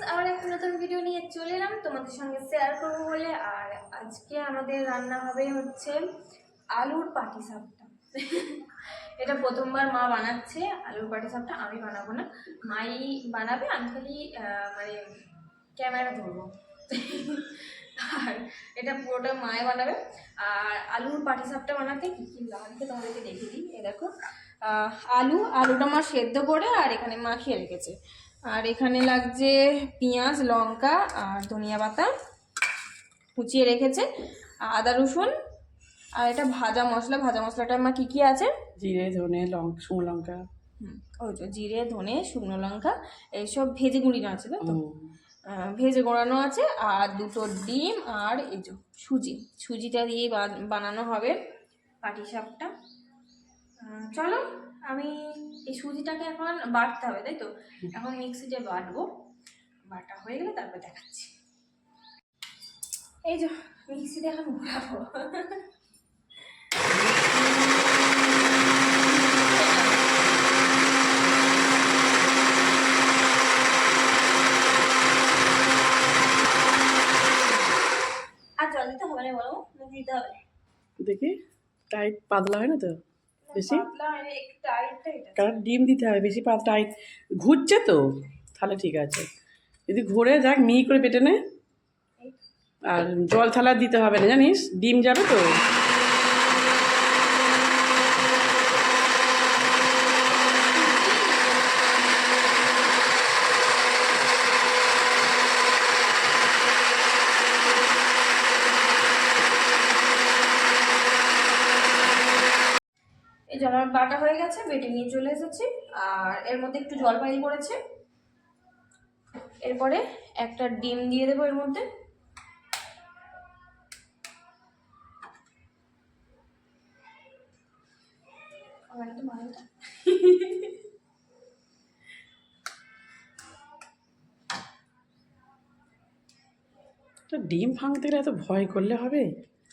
Friends আবার একটা নতুন ভিডিও নিয়ে চলে এলাম। তোমাদের সঙ্গে শেয়ার করব বলে। আর আজকে আমাদের রান্না হবে হচ্ছে আলুর পাটি সাপটা। এটা প্রথমবার মা বানাচ্ছে। আলুর পাটি সাপটা আমি বানাবো না। মাই বানাবে, আমি খালি মানে ক্যামেরা ধরবো। আর এটা পুরোটা মায়ে বানাবে। আর আলুর পাটি সাপটা বানাতে কী কী লাগবে তোমাদেরকে দেখিয়ে দিই। এই দেখো আলু, আলুটা মা সেদ্ধ করে আর এখানে মাখিয়ে রেখেছে। আর এখানে লাগছে পেঁয়াজ লঙ্কা আর ধনিয়া পাতা কুচিয়ে রেখেছে। আদা রসুন আর এটা ভাজা মশলা। ভাজা মশলাটা মা কী কী আছে? জিরে ধনে লঙ্কা শুকনো লঙ্কা। ওই তো জিরে ধনে শুকনো লঙ্কা এইসব ভেজে গুঁড়িনো আছে তাই তো? ভেজে গোড়ানো আছে আর দুটো ডিম আর এই যে সুজি। সুজিটা দিয়ে বানানো হবে পাটি সাপটা চলো আমি এই সুজিটাকে এখন বাটতে হবে, তাই তো? এখন মিক্সিতে বাটবো। বাটা হয়ে গেলে তারপর দেখাচ্ছি। এই যে, মিক্সিতে এখন ঘোরাবো। আর জল দিতে হবে না বলো? দিতে হবে। দেখি টাইট পাতলা হয় না তো? বেশি? কারণ ডিম দিতে হবে বেশি পাত টাইট ঘুরছে তো? তাহলে ঠিক আছে। যদি ঘুরে যাক মি করে পেটে নে। আর জল থালা দিতে হবে না জানিস? ডিম যাবে তো? যে আমার বাটা হয়ে গেছে বেটে নিয়ে চলে এসেছি। আর এর মধ্যে একটু জল জলপাই পড়েছে এরপরে একটা ডিম দিয়ে দেবো এর মধ্যে। তো ডিম ভাঙতে গেলে এত ভয় করলে হবে?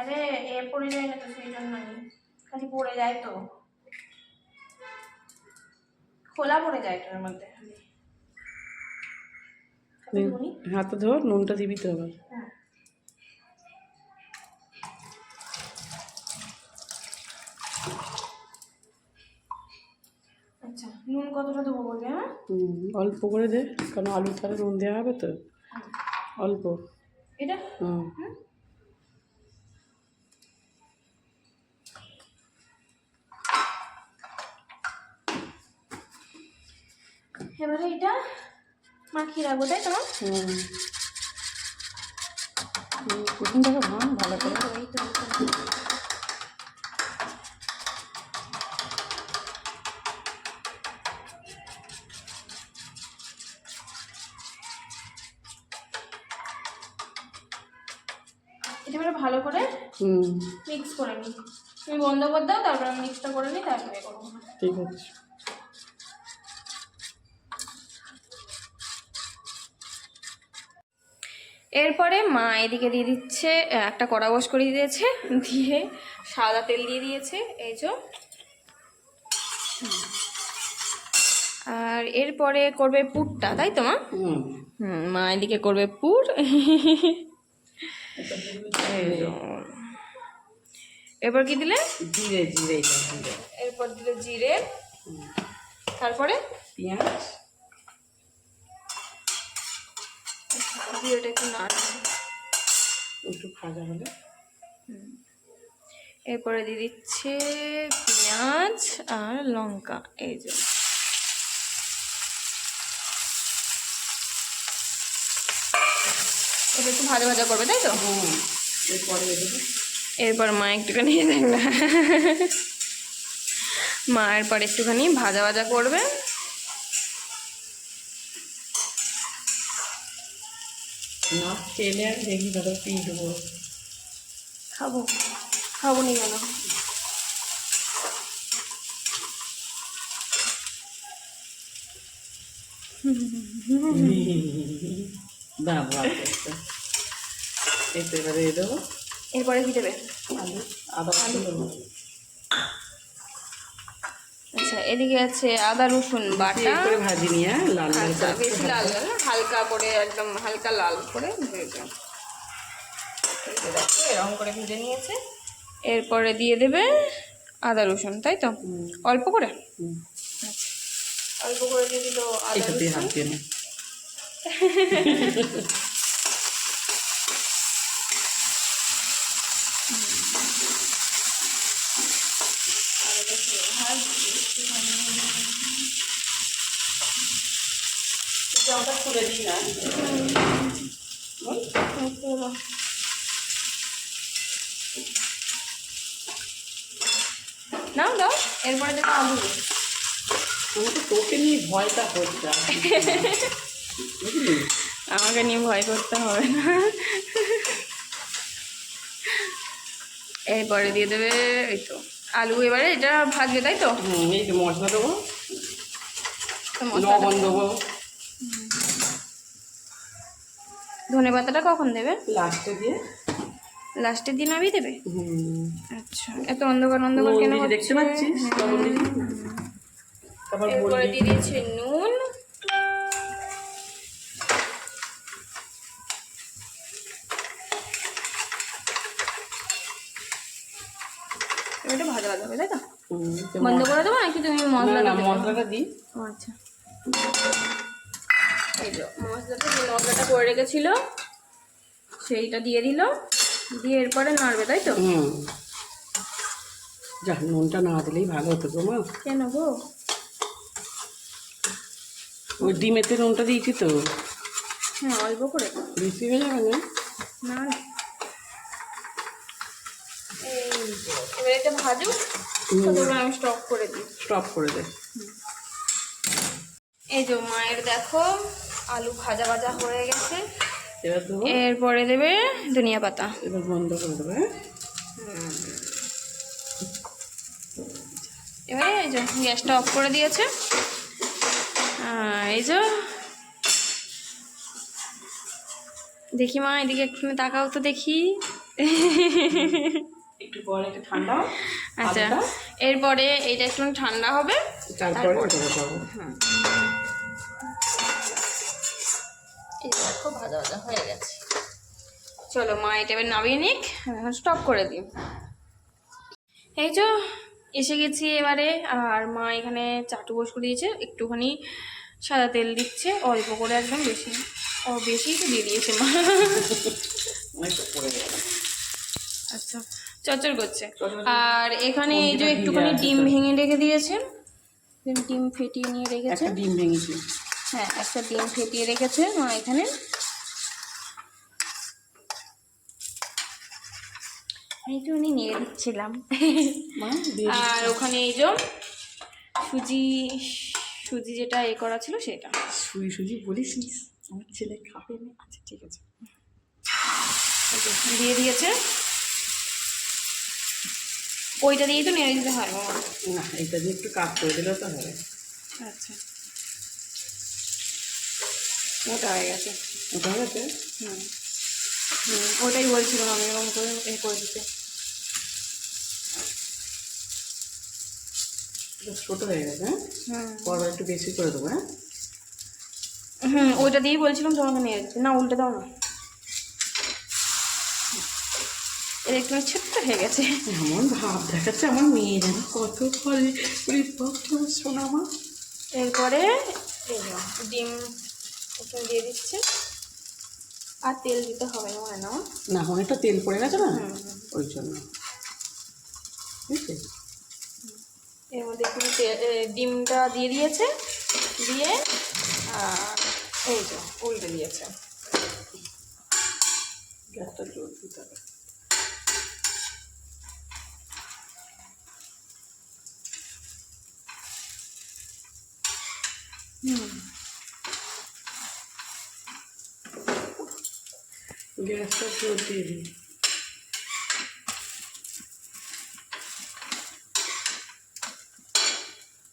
আরে এ পড়ে যায় না তো সেই জন্য খালি পড়ে যায় তো। খোলা পড়ে যায় এটার মধ্যে। হাতে ধর নুনটা দিবি তো আবার। হ্যাঁ। আচ্ছা নুন কতটা দেবো বলবে হ্যাঁ? অল্প করে দে কারণ আলু তাহলে নুন দেওয়া হবে তো। অল্প। এটা? হুম? এবারে এটা মাখিয়ে রাখব তাই তো? হুম, ভালো করে এই তো, এটা ভালো করে মিক্স করে নিই। তুমি বন্ধ করে দাও তারপর আমি মিক্সটা করে নিই তারপরে করব। ঠিক আছে। এরপরে মা এদিকে দিয়ে দিচ্ছে একটা কড়া বস করে দিয়েছে দিয়ে সাদা তেল দিয়ে দিয়েছে এই যে। আর এরপরে করবে পুরটা তাই তো মা? হুম। মা এদিকে করবে পুর। এরপর কি দিলে? জিরে জিরে এরপর দিলে জিরে। তারপরে? পেঁয়াজ। জিরেটা একটু নাড়ছে একটু ভাজা হলে। এরপরে দিয়ে দিচ্ছে পেঁয়াজ আর লঙ্কা। এই যে। এটা একটু ভাজা ভাজা করবে তাই তো? হুম এরপরে এরপর মা একটুখানি দেখবে। মা এরপর একটুখানি ভাজা ভাজা করবে। না তেলে আমি দেখি দাদা দেবো। খাব খাব নি কেন? এতে এবারে দেবো। এরপরে কি দেবে? আলু আদা রসুন। দেবো আচ্ছা এদিকে আছে আদা রসুন বাটা। করে ভাজি নিয়ে হ্যাঁ, লাল লাল আচ্ছা বেশি লাল লাল না, হালকা করে একদম হালকা লাল করে ভেজে দেখো এরকম করে ভেজে নিয়েছে। এরপরে দিয়ে দেবে আদা রসুন তাই তো? অল্প করে? আচ্ছা। অল্প করে দিয়ে দিল আদা রসুন হাত দিয়ে নে। জলটা খুলে দিই না বল। নাও দাও এরপরে দেবো আলু। তোকে নিয়ে ভয়টা হচ্ছে। আর কি। বুঝলি? আমাকে নিয়ে ভয় করতে হবে না। এরপরে দিয়ে দেবে এই তো আলু। এবারে এটা ভাজবে তাই তো? এই যে মশলা দেবো। তো লবণ দেবো। ধনে পাতাটা কখন দেবে? লাস্টে দিয়ে লাস্টের দিন আবি দেবে? আচ্ছা এত অন্ধকার অন্ধকার কেন দেখতে? পাচ্ছিস? তারপর এরপরে দিয়ে দিয়েছে নুন। এটা ভাজা ভাজা হবে তাই তো? বন্ধ করে দেবো নাকি তুমি না মশলা না মশলাটা দিই। আচ্ছা। এই যে মশলাটা যে মশলাটা করে রেখেছিল সেইটা দিয়ে দিল। দিয়ে এরপরে নাড়বে তাই তো? হুম। যা নুনটা না দিলেই ভালো হতো গো মা। কেন গো? ওই ডিমেতে নুনটা দিয়েছি তো। হ্যাঁ অল্প করে। বেশি হয়ে যাবে না? না। না। এই যে, এবার এটা ভাজুক আমি স্টপ করে দিই। স্টপ করে দে। এই যে মায়ের দেখো আলু ভাজা ভাজা হয়ে গেছে। এরপরে দেবে ধনিয়া পাতা। এবার বন্ধ করে দেবো হ্যাঁ? এবারে এই যে গ্যাসটা অফ করে দিয়েছে। এই যে দেখি মা এদিকে একটু তাকাও তো দেখি। একটু পরে একটু ঠান্ডা আচ্ছা এরপরে এইটা একটু ঠান্ডা হবে তারপরে ওটা দেখো ভাজা ভাজা হয়ে গেছে। চলো মা এটা এবার নামিয়ে নিক আমি এখন স্টপ করে দিই। এই যে এসে গেছি এবারে আর মা এখানে চাটু বস করে দিয়েছে একটুখানি সাদা তেল দিচ্ছে অল্প করে একদম বেশি ও বেশি তো দিয়ে দিয়েছে মা। আচ্ছা চচ্চর করছে। আর এখানে এই যে একটুখানি ডিম ভেঙে রেখে দিয়েছেন ডিম ফেটিয়ে নিয়ে রেখেছে। ডিম ভেঙেছি। হ্যাঁ একটা ডিম ফেটিয়ে রেখেছে মা এখানে। এইটুকুনি নিয়ে দিচ্ছিলাম। আর ওখানে এই যে সুজি সুজি যেটা এ করা ছিল সেটা। সুই সুজি বলিস আমার ছেলে খাবে না। আচ্ছা ঠিক আছে। দিয়ে দিয়েছে। ওইটা দিয়েই তো নেড়ে দিতে হয় না এটা দিয়ে একটু কাট করে দিলেও তো হবে। আচ্ছা। ওটা হয়ে গেছে। ওটা হয়ে গেছে? হুম। হুম ওটাই বলছিলাম আমি এরকম করে এ করে দিতে। ছোটো হয়ে গেছে হ্যাঁ? পরবার একটু বেশি করে দেবো হ্যাঁ? হুম ওইটা দিয়েই বলছিলাম তোমাকে নিয়ে যেতে না উল্টে দাও না। এটা একটু ছোট্ট হয়ে গেছে। এমন ভাব দেখাচ্ছে আমার মেয়ে যেন কত ফলে শোনা মা এরপরে ডিম ওখানে দিয়ে দিচ্ছে। আর তেল দিতে হবে না মনে না না অনেকটা তেল পড়ে গেছে না। ওই জন্য। এর মধ্যে একটু ডিমটা দিয়ে দিয়েছে। দিয়ে আর এই যে উল্টে দিয়েছে। গ্যাসটা জোর দিতে হবে। হুম। গ্যাসটা জোর দিয়ে দিই।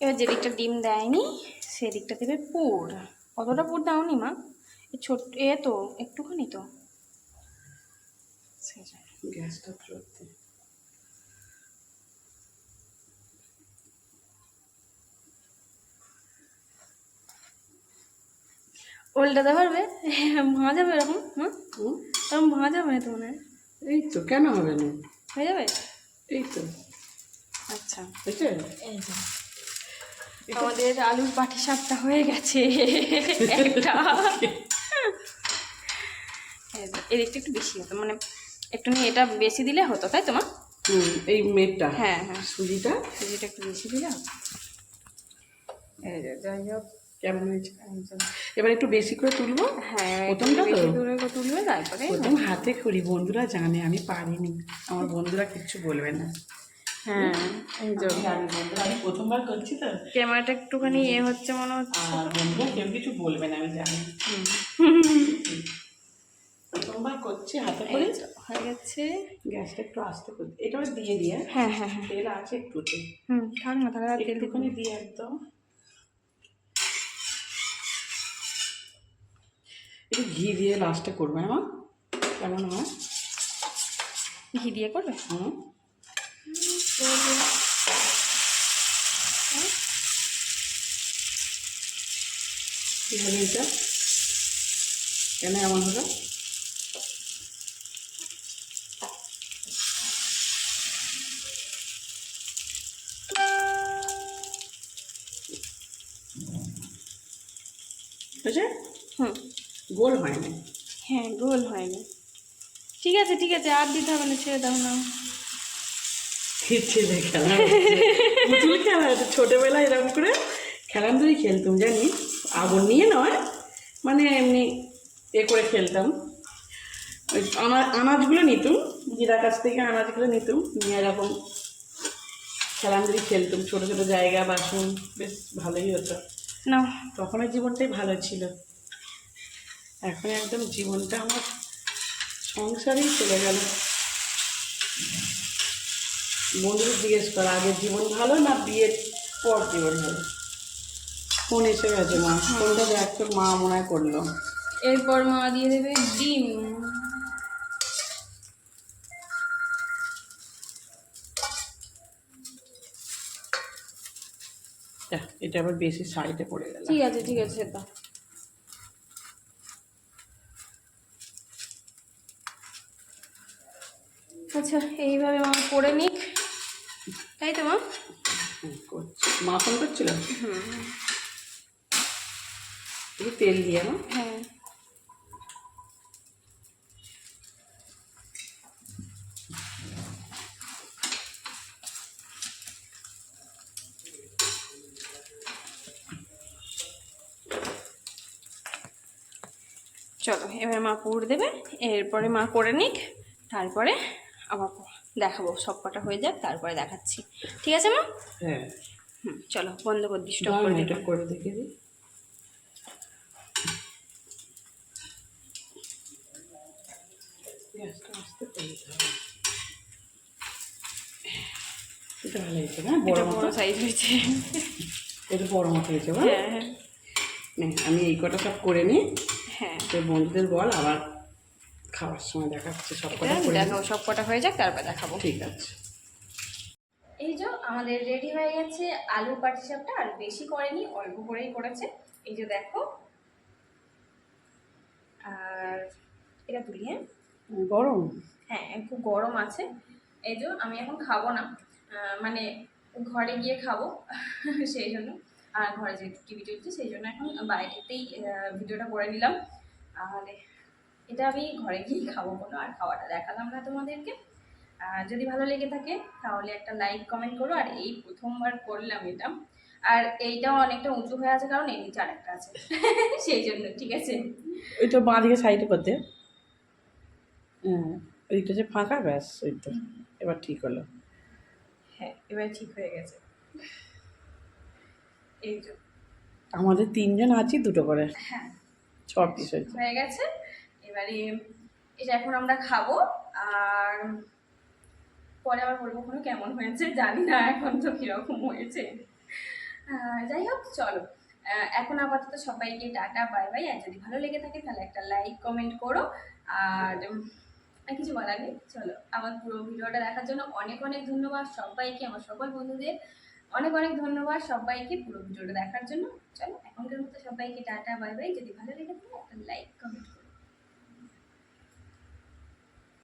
এবার যেদিকটা ডিম দেয়নি সেদিকটা দেবে পুর। অতটা পুর দাওনি মা। এ ছোট এ তো একটুখানি তো। গ্যাসটা জোর দিয়ে উল্টাতে পারবে মা যাবে এরকম হ্যাঁ এরকম ভাঙা যাবে না তো মনে হয় এই তো কেন হবে না? হয়ে যাবে? এই তো। আচ্ছা। বুঝছে এই যে। আমাদের আলুর পাটি সাপটা হয়ে গেছে। একটা। এই যে, এদিকটা একটু বেশি হতো মানে একটু নিয়ে এটা বেশি দিলে হতো তাই তো মা? হুম এই মেটটা। হ্যাঁ হ্যাঁ। সুজিটা? সুজিটা একটু বেশি দিলে। যাই হোক। কেমন হয়েছে এবার একটু বেশি করে তুলবো? হ্যাঁ প্রথমটা একটু তো? তুলবে তারপরে প্রথম হাতে করি বন্ধুরা জানে আমি পারিনি। আমার বন্ধুরা কিচ্ছু বলবে না। হ্যাঁ এই যে। আমি প্রথমবার করছি তো। ক্যামেরাটা একটুখানি ইয়ে হচ্ছে মনে হচ্ছে। আর বন্ধুরা কেউ কিছু বলবে না আমি জানি। প্রথমবার করছি হাতে করে। হয়ে গেছে। গ্যাসটা একটু আস্তে করে এটা দিয়ে দিয়ে। হ্যাঁ হ্যাঁ হ্যাঁ। তেল আছে একটুতে। হুম থাক না তাহলে একটুখানি দিয়ে একদম। একটু ঘি দিয়ে লাস্টে করবে আমার কেমন হয়? ঘি দিয়ে করবে? হুম। কি হলো এটা? কেন এমন হলো? বুঝে হুম। গোল হয়নি। হ্যাঁ গোল হয়নি। ঠিক আছে ঠিক আছে আর দিতে হবে না ছেড়ে দাও না। ছেলে খেলা। পুতুল খেলা ছোটোবেলায় এরকম করে খেলাম খেলতাম জানি। আগুন নিয়ে নয় মানে এমনি এ করে খেলতাম। ওই আনা আনাজগুলো নিতুম দিদার কাছ থেকে আনাজগুলো নিতুম নিয়ে এরকম খেলাম খেলতাম। ছোটো ছোটো জায়গা বাসন বেশ ভালোই হতো। না। তখনের জীবনটাই ভালো ছিল। এখন একদম জীবনটা আমার সংসারেই চলে গেল। বন্ধুদের জিজ্ঞেস কর আগের জীবন ভালো না বিয়ের পর জীবন ভালো? ফোন এসে গেছে মা? ফোনটা দেখ তোর মা মনে হয় করল। এরপর মা দিয়ে দেবে ডিম। দেখ, এটা আবার বেশি সাইডে পড়ে গেল। ঠিক আছে ঠিক আছে দাও আচ্ছা এইভাবে মা করে নিক। তাই তো মা। মা ফোন করছিল? তেল দিয়ে না হ্যাঁ। চলো এবার মা পুর দেবে এরপরে মা করে নিক তারপরে আবার দেখাবো সব কটা হয়ে যাক তারপরে দেখাচ্ছি। ঠিক আছে মা? হ্যাঁ। হুম চলো বন্ধ করে দাও করে দেখে দিই। আমি এই কটা সব করে নিই। হ্যাঁ। বন্ধুদের বল আবার খাওয়ার সময় দেখাচ্ছে সব কটা করে দেখাবো সব কটা হয়ে যাক তারপর দেখাবো। ঠিক আছে। এই যে আমাদের রেডি হয়ে গেছে আলু পাটিসাপটা আর বেশি করেনি অল্প করেই করেছে। এই যে দেখো। আর এটা তুলি হ্যাঁ? গরম? হ্যাঁ একটু গরম আছে। এই যে আমি এখন খাব না মানে ঘরে গিয়ে খাব সেই জন্য। আর ঘরে যেহেতু টিভি চলছে সেই জন্য এখন বাইরেতেই ভিডিওটা করে নিলাম। আর এটা আমি ঘরে গিয়েই খাব কোনো আর খাওয়াটা দেখালাম না তোমাদেরকে। আর যদি ভালো লেগে থাকে তাহলে একটা লাইক কমেন্ট করো। আর এই প্রথমবার করলাম এটা। আর এইটাও অনেকটা উঁচু হয়ে আছে কারণ এই নিচে আরেকটা আছে। সেই জন্য ঠিক আছে? ওই তো বাঁ দিকে সাইডে করতে হ্যাঁ ওইটা যে ফাঁকা ব্যাস ওই তো। এবার ঠিক হলো। হ্যাঁ এবার ঠিক হয়ে গেছে। এই আমাদের তিনজন আছি দুটো করে। হ্যাঁ। ছ পিস হয়ে গেছে। এবারে এটা এখন আমরা খাব, আর পরে আবার বলব কোনো কেমন হয়েছে, জানি না এখন তো কীরকম হয়েছে। যাই হোক, চলো। এখন আপাতত সবাইকে টাটা, বাই বাই, আর যদি ভালো লেগে থাকে তাহলে একটা লাইক কমেন্ট করো। আর কিছু বলার নেই, চলো। আমার পুরো ভিডিওটা দেখার জন্য অনেক অনেক ধন্যবাদ সবাইকে, আমার সকল বন্ধুদের। অনেক অনেক ধন্যবাদ সবাইকে পুরো ভিডিওটা দেখার জন্য। চলো, এখনকার মতো সবাইকে টাটা, বাই বাই। যদি ভালো লেগে থাকে, একটা লাইক